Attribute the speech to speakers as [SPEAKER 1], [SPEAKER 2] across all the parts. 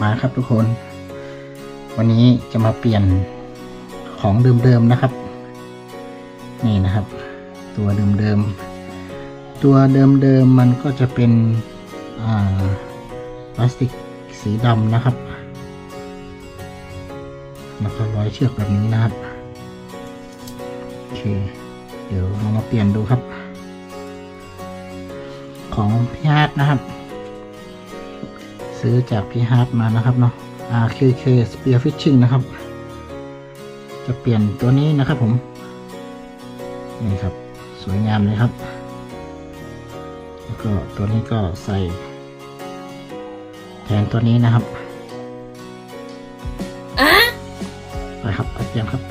[SPEAKER 1] มาครับทุกคน วันนี้จะมาเปลี่ยนของเดิมๆนะครับ นี่นะครับ ตัวเดิมๆตัวเดิมๆมันก็จะเป็นพลาสติกสีดำนะครับแล้วก็ร้อยเชือกแบบนี้นะครับโอเค เดี๋ยวเรามาเปลี่ยนดูครับ ของพี่ฮาร์ดนะครับ ซื้อจากพี่ฮาร์ดมานะครับเนาะ RKK Spear Fishing นะครับ จะเปลี่ยนตัวนี้นะครับผม นี่ครับ สวยงามเลยครับ แล้วก็ตัวนี้ก็ใส่ แทนตัวนี้นะครับไปครับไปเปลี่ยนครับ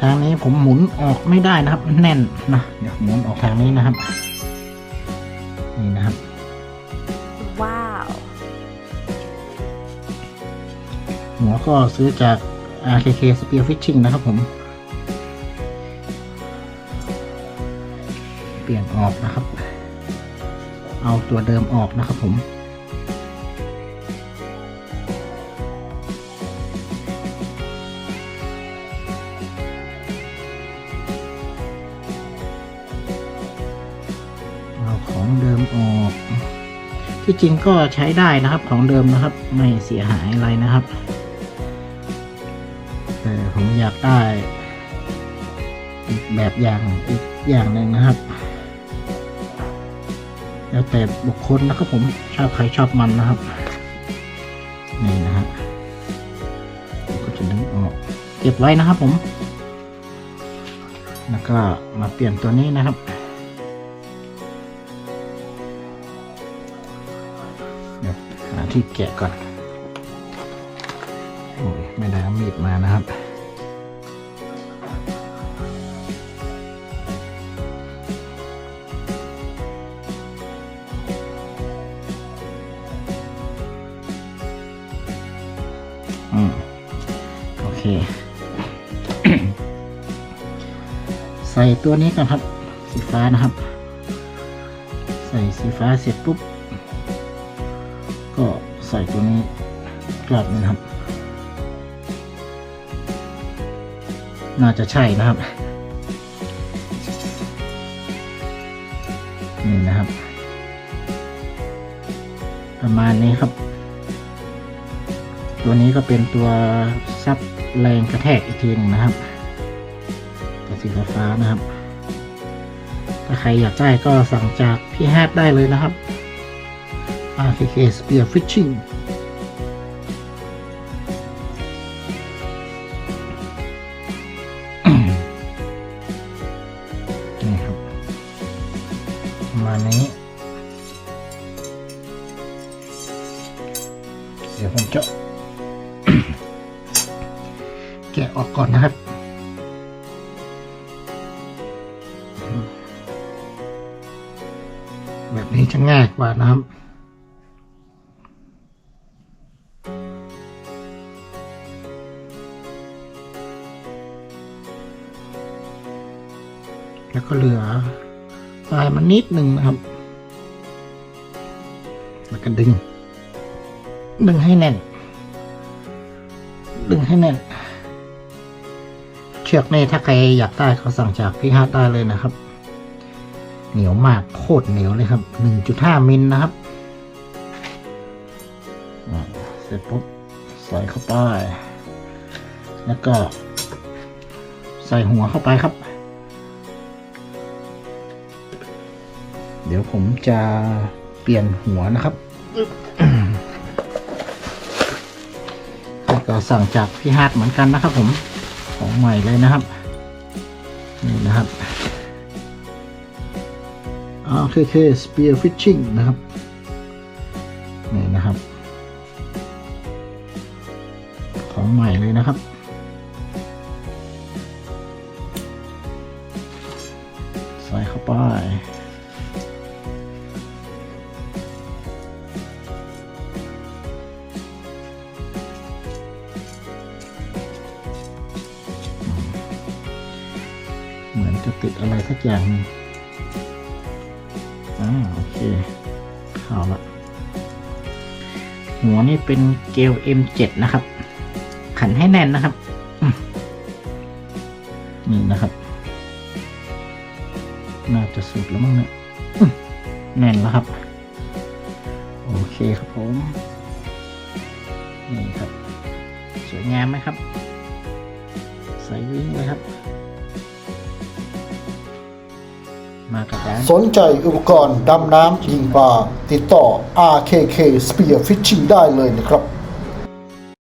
[SPEAKER 1] ทางนี้ผมหมุนออกไม่ได้นะครับ แน่นนะเดี๋ยวหมุนออกทางนี้นะครับ นี่นะครับ
[SPEAKER 2] ว
[SPEAKER 1] ก็ซื้อจาก RKK Spear Fishing นะครับผม เปลี่ยนออกนะครับ เอาตัวเดิมออกนะครับผมเอาของเดิมออก ที่จริงก็ใช้ได้นะครับของเดิมนะครับ ไม่เสียหายอะไรนะครับ แต่ผมอยากได้อีกแบบอย่างอีกอย่างหนึ่งนะครับ แล้วแต่บุคคลนะครับผมชอบใครชอบมันนะครับ นี่นะฮะก็จะดึงออกเก็บไว้นะครับผม แล้วก็มาเปลี่ยนตัวนี้นะครับเดี๋ยวหาที่แกะก่อน ไม่ได้เอามีดมานะครับอืมโอเค ใส่ตัวนี้กันครับ สีฟ้านะครับ ใส่สีฟ้าเสร็จปุ๊บ ก็ใส่ตัวนี้กรอบนึงครับ น่าจะใช่นะครับ นี่นะครับ ประมาณนี้ครับ ตัวนี้ก็เป็นตัวซับแรงกระแทกอีกทีหนึงนะครับตัวสีฟ้านะครับ ถ้าใครอยากได้ก็สั่งจากพี่แฮดได้เลยนะครับ RKK Spear Fishing นี้ เดี๋ยวผมจะแกะออกก่อนนะครับแบบนี้จะง่ายกว่านะครับแล้วก็เหลือ ปลายมันนิดหนึ่งนะครับ แล้วก็ดึง ดึงให้แน่น ดึงให้แน่น เชือกนี่ถ้าใครอยากได้เขาสั่งจากพี่ฮาร์ดได้เลยนะครับ เหนียวมากโคตรเหนียวเลยครับ1.5มิลนะครับอ่าเสร็จปุ๊บใส่เข้าไป แล้วก็ใส่หัวเข้าไปครับ ดี๋ยวผมจะเปลี่ยนหัวนะครับก็สั่งจากพี่ฮาร์ดเหมือนกันนะครับ ผมของใหม่เลยนะครับนี่นะครับอ่าคือคือ spear fishing นะครับนี่นะครับ ของใหม่เลยนะครับใส่เข้าไป เหมือนจะติดอะไรสักอย่างอ่าโอเคเข้าละหัวนี่เป็นเกล M7 นะครับ ขันให้แน่นนะครับนี่นะครับ น่าจะสุดแล้วมั้งเนี่ยแน่นแล้วครับ โอเคครับผม นี่ครับ สวยงามไหมครับ ใส่วิ่งเลยครับ มากระจาน
[SPEAKER 3] สนใจอุปกรณ์ดำน้ำยิงปลาติดต่อ RKK Spear Fishing ได้เลยนะครับ